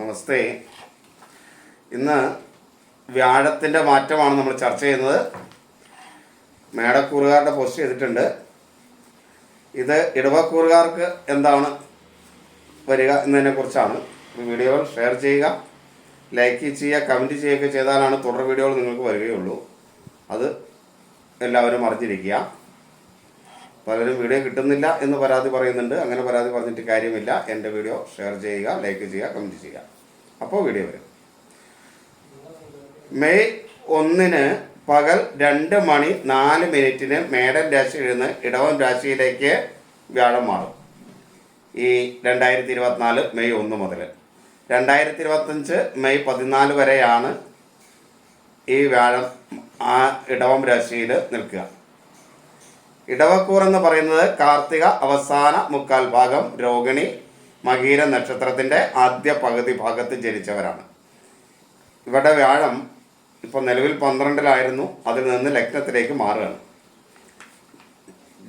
നമസ്തേ. ഇന്ന് വ്യാഴത്തിന്റെ മാറ്റമാണ് നമ്മൾ ചർച്ച ചെയ്യുന്നത്. മേടക്കൂറുകാരുടെ പോസ്റ്റ് ചെയ്തിട്ടുണ്ട്. ഇത് ഇടവക്കൂറുകാർക്ക് എന്താണ് വരിക എന്നതിനെക്കുറിച്ചാണ് വീഡിയോകൾ ഷെയർ ചെയ്യുക ലൈക്ക് ചെയ്യുക കമന്റ് ചെയ്യുകയൊക്കെ ചെയ്താലാണ് തുടർ വീഡിയോകൾ നിങ്ങൾക്ക് വരികയുള്ളൂ. അത് എല്ലാവരും അറിഞ്ഞിരിക്കുക. പലരും വീഡിയോ കിട്ടുന്നില്ല എന്ന് പരാതി പറയുന്നുണ്ട്. അങ്ങനെ പരാതി പറഞ്ഞിട്ട് കാര്യമില്ല. എന്റെ വീഡിയോ ഷെയർ ചെയ്യുക ലൈക്ക് ചെയ്യുക കമന്റ് ചെയ്യുക. അപ്പോൾ വീഡിയോ വരും. മെയ് ഒന്നിന് പകൽ രണ്ട് മണി നാല് മിനിറ്റിന് മേടൻ രാശിയിൽ നിന്ന് ഇടവം രാശിയിലേക്ക് വ്യാഴം മാറും. ഈ രണ്ടായിരത്തി ഇരുപത്തിനാല് മെയ് ഒന്ന് മുതൽ. രണ്ടായിരത്തി ഇരുപത്തഞ്ച് മെയ് പതിനാല് വരെയാണ് ഈ വ്യാഴം ആ ഇടവം രാശിയിൽ നിൽക്കുക. ഇടവക്കൂർ എന്ന് പറയുന്നത് കാർത്തിക അവസാന മുക്കാൽ ഭാഗം രോഹിണി മകീര നക്ഷത്രത്തിന്റെ ആദ്യ പകുതി ഭാഗത്ത് ജനിച്ചവരാണ്. ഇവരുടെ വ്യാഴം ഇപ്പോൾ നിലവിൽ പന്ത്രണ്ടിലായിരുന്നു. അതിൽ നിന്ന് ലഗ്നത്തിലേക്ക് മാറുകയാണ്.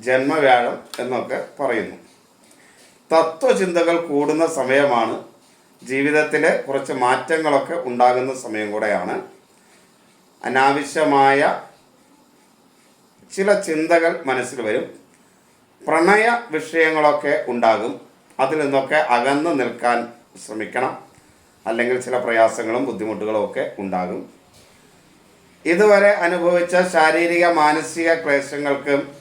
ജന്മവ്യാഴം എന്നൊക്കെ പറയുന്നു. തത്വചിന്തകൾ കൂടുന്ന സമയമാണ്. ജീവിതത്തിൽ കുറച്ച് മാറ്റങ്ങളൊക്കെ ഉണ്ടാകുന്ന സമയം കൂടെയാണ്. അനാവശ്യമായ ചില ചിന്തകൾ മനസ്സിൽ വരും. പ്രണയ വിഷയങ്ങളൊക്കെ ഉണ്ടാകും. അതിൽ നിന്നൊക്കെ അകന്നു നിൽക്കാൻ ശ്രമിക്കണം. അല്ലെങ്കിൽ ചില പ്രയാസങ്ങളും ബുദ്ധിമുട്ടുകളും ഒക്കെ ഉണ്ടാകും. ഇതുവരെ അനുഭവിച്ച ശാരീരിക മാനസിക ക്ലേശങ്ങൾക്കും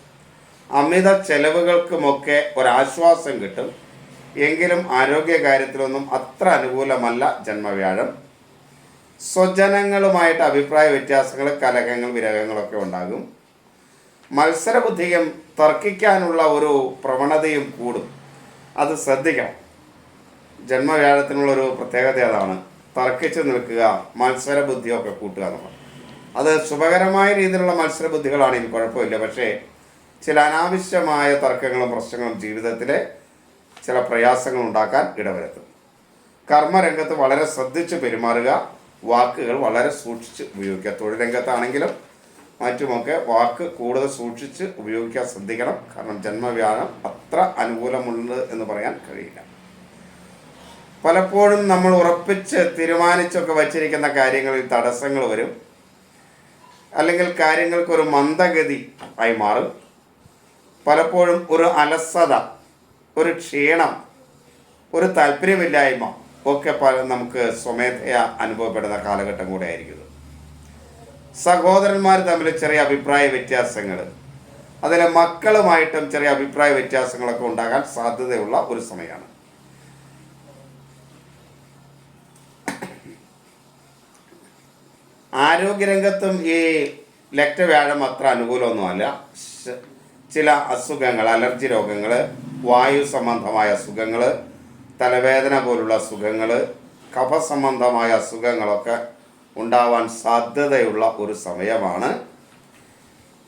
അമിത ചെലവുകൾക്കുമൊക്കെ ഒരാശ്വാസം കിട്ടും. എങ്കിലും ആരോഗ്യ കാര്യത്തിലൊന്നും അത്ര അനുകൂലമല്ല ജന്മവ്യാഴം. സ്വജനങ്ങളുമായിട്ട് അഭിപ്രായ വ്യത്യാസങ്ങൾ കലഹങ്ങൾ വിരഹങ്ങളൊക്കെ ഉണ്ടാകും. മത്സരബുദ്ധിയും തർക്കിക്കാനുള്ള ഒരു പ്രവണതയും കൂടും. അത് ശ്രദ്ധിക്കണം. ജന്മവ്യാഴത്തിനുള്ളൊരു പ്രത്യേകത അതാണ്. തർക്കിച്ച് നിൽക്കുക മത്സരബുദ്ധിയൊക്കെ കൂട്ടുക എന്നുള്ളത് അത് ശുഭകരമായ രീതിയിലുള്ള മത്സരബുദ്ധികളാണെങ്കിൽ കുഴപ്പമില്ല. പക്ഷേ ചില അനാവശ്യമായ തർക്കങ്ങളും പ്രശ്നങ്ങളും ജീവിതത്തിലെ ചില പ്രയാസങ്ങൾ ഉണ്ടാക്കാൻ ഇടവരുത്തും. കർമ്മരംഗത്ത് വളരെ ശ്രദ്ധിച്ച് പെരുമാറുക വാക്കുകൾ വളരെ സൂക്ഷിച്ച് ഉപയോഗിക്കുക. തൊഴിൽ രംഗത്താണെങ്കിലും മറ്റുമൊക്കെ വാക്ക് കൂടുതൽ സൂക്ഷിച്ച് ഉപയോഗിക്കാൻ ശ്രദ്ധിക്കണം. കാരണം ജന്മവ്യാഴം അത്ര അനുകൂലമുണ്ട് എന്ന് പറയാൻ കഴിയില്ല. പലപ്പോഴും നമ്മൾ ഉറപ്പിച്ച് തീരുമാനിച്ചൊക്കെ വച്ചിരിക്കുന്ന കാര്യങ്ങളിൽ തടസ്സങ്ങൾ വരും. അല്ലെങ്കിൽ കാര്യങ്ങൾക്കൊരു മന്ദഗതി ആയി മാറും. പലപ്പോഴും ഒരു അലസത ഒരു ക്ഷീണം ഒരു താല്പര്യമില്ലായ്മ ഒക്കെ പല നമുക്ക് സ്വമേധയാ അനുഭവപ്പെടുന്ന കാലഘട്ടം കൂടെ ആയിരിക്കും. സഹോദരന്മാർ തമ്മിൽ ചെറിയ അഭിപ്രായ വ്യത്യാസങ്ങൾ അതിലെ മക്കളുമായിട്ടും ചെറിയ അഭിപ്രായ വ്യത്യാസങ്ങളൊക്കെ ഉണ്ടാകാൻ സാധ്യതയുള്ള ഒരു സമയമാണ്. ആരോഗ്യരംഗത്തും ഈ ലക്ടവ്യാഴം അത്ര അനുകൂലമൊന്നുമല്ല. ചില അസുഖങ്ങൾ അലർജി രോഗങ്ങൾ വായു സംബന്ധമായ അസുഖങ്ങൾ തലവേദന പോലുള്ള അസുഖങ്ങൾ കഫ സംബന്ധമായ അസുഖങ്ങളൊക്കെ ഉണ്ടാവാൻ സാധ്യതയുള്ള ഒരു സമയമാണ്.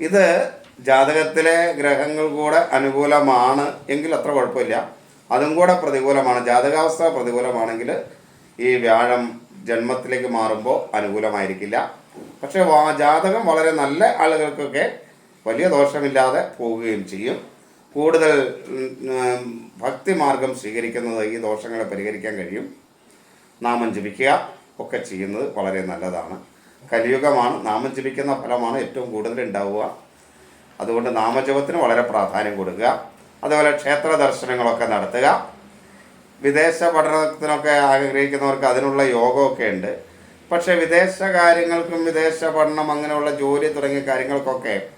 ഇത് ജാതകത്തിലെ ഗ്രഹങ്ങൾ കൂടെ അനുകൂലമാണ് എങ്കിൽ അത്ര കുഴപ്പമില്ല. അതും കൂടെ പ്രതികൂലമാണ്. ജാതകാവസ്ഥ പ്രതികൂലമാണെങ്കിൽ ഈ വ്യാഴം ജന്മത്തിലേക്ക് മാറുമ്പോൾ അനുകൂലമായിരിക്കില്ല. പക്ഷേ ജാതകം വളരെ നല്ല ആളുകൾക്കൊക്കെ വലിയ ദോഷമില്ലാതെ പോവുകയും ചെയ്യും. കൂടുതൽ ഭക്തിമാർഗം സ്വീകരിക്കുന്നത് ഈ ദോഷങ്ങളെ പരിഹരിക്കാൻ കഴിയും. നാമം ജപിക്കുക. ഒക്കെ ചെയ്യുന്നത് വളരെ നല്ലതാണ്. കലിയുഗമാണ് നാമം ജപിക്കുന്ന ഫലമാണ് ഏറ്റവും കൂടുതൽ ഉണ്ടാവുക. അതുകൊണ്ട് നാമജപത്തിന് വളരെ പ്രാധാന്യം കൊടുക്കുക. അതുപോലെ ക്ഷേത്ര ദർശനങ്ങളൊക്കെ നടത്തുക. വിദേശ പഠനത്തിനൊക്കെ ആഗ്രഹിക്കുന്നവർക്ക് അതിനുള്ള യോഗമൊക്കെ ഉണ്ട്. പക്ഷേ വിദേശ കാര്യങ്ങൾക്കും വിദേശ പഠനം അങ്ങനെയുള്ള ജോലി തുടങ്ങിയ കാര്യങ്ങൾക്കൊക്കെ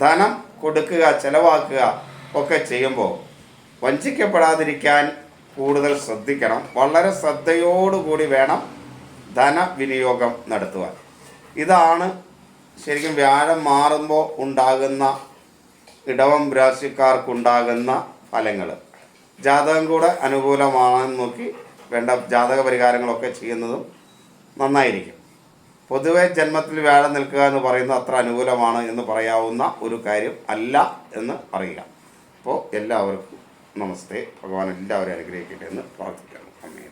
ധനം കൊടുക്കുക ചിലവാക്കുക ഒക്കെ ചെയ്യുമ്പോൾ വഞ്ചിക്കപ്പെടാതിരിക്കാൻ കൂടുതൽ ശ്രദ്ധിക്കണം. വളരെ ശ്രദ്ധയോടുകൂടി വേണം ധനവിനിയോഗം നടത്തുവാൻ. ഇതാണ് ശരിക്കും വ്യാഴം മാറുമ്പോൾ ഉണ്ടാകുന്ന ഇടവം രാശിക്കാർക്കുണ്ടാകുന്ന ഫലങ്ങൾ ജാതകം കൂടെ അനുകൂലമാണെന്ന് നോക്കി വേണ്ട ജാതക പരിഹാരങ്ങളൊക്കെ ചെയ്യുന്നതും നന്നായിരിക്കും. പൊതുവെ ജന്മത്തിൽ വ്യാഴം നിൽക്കുക എന്ന് പറയുന്നത് അത്ര അനുകൂലമാണ് എന്ന് പറയാവുന്ന ഒരു കാര്യം അല്ല എന്ന് അറിയുക അപ്പോൾ എല്ലാവർക്കും നമസ്തേ. ഭഗവാൻ എല്ലാവരെയും അനുഗ്രഹിക്കട്ടെ എന്ന് പ്രാർത്ഥിക്കുന്നു. അമ്മേ